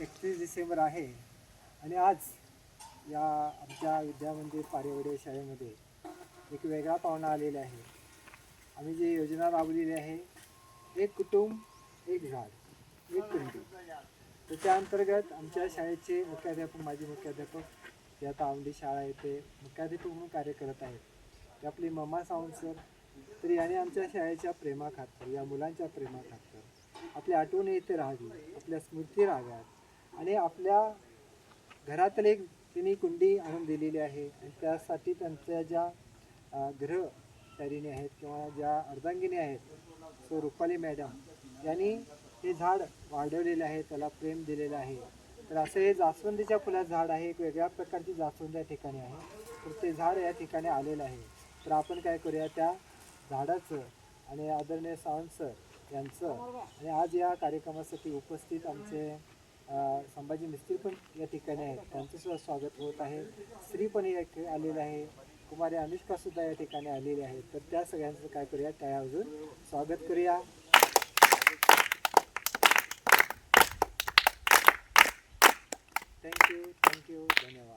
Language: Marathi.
एकतीस डिसेंबर आहे. आणि आज या आमच्या विद्यामंदिर पारेवडे शाळेमध्ये एक वेगळा पाहुणा आलेला आहे. आम्ही जी योजना राबवलेली आहे एक कुटुंब एक झाड एक कुंडी त्या अंतर्गत आमच्या शाळेचे मुख्याध्यापक माजी मुख्याध्यापक जे आता आवडी शाळा येथे मुख्याध्यापक म्हणून कार्य करत आहेत ते आपली मम्मा सावंत सर तर याने आमच्या शाळेच्या प्रेमाखातर या मुलांच्या प्रेमाखातर आपल्या आठवणी इथे राहावी आपल्या स्मृती राहाव्यात. आणि आपल्या घरातील एक तिने कुंडी आणून दिलेली आहे आणि त्यासाठी त्यांच्या ज्या ग्रह गृहचारिणी आहेत किंवा ज्या अर्धांगिनी आहेत सो रुपाली मॅडम यांनी हे झाड वाढवलेलं आहे त्याला प्रेम दिलेलं आहे. तर असं हे जास्वंदीच्या फुलाचं झाड आहे एक वेगळ्या प्रकारची जास्वंद या ठिकाणी आहे. तर ते झाड या ठिकाणी आलेलं आहे. तर आपण काय करूया त्या झाडाचं आणि आदरणीय सावंत सर यांचं. आणि आज या कार्यक्रमासाठी उपस्थित आमचे संभाजी मिस्त्री पण या ठिकाणी आहेत. त्यांचं सुद्धा स्वागत होत आहे. स्त्री पण या ठिकाणी आहे. कुमारी अनुष्का सुद्धा या ठिकाणी आलेली आहे. तर त्या सगळ्यांचं काय करूया? त्या अजून स्वागत करूया. थँक्यू थँक्यू धन्यवाद.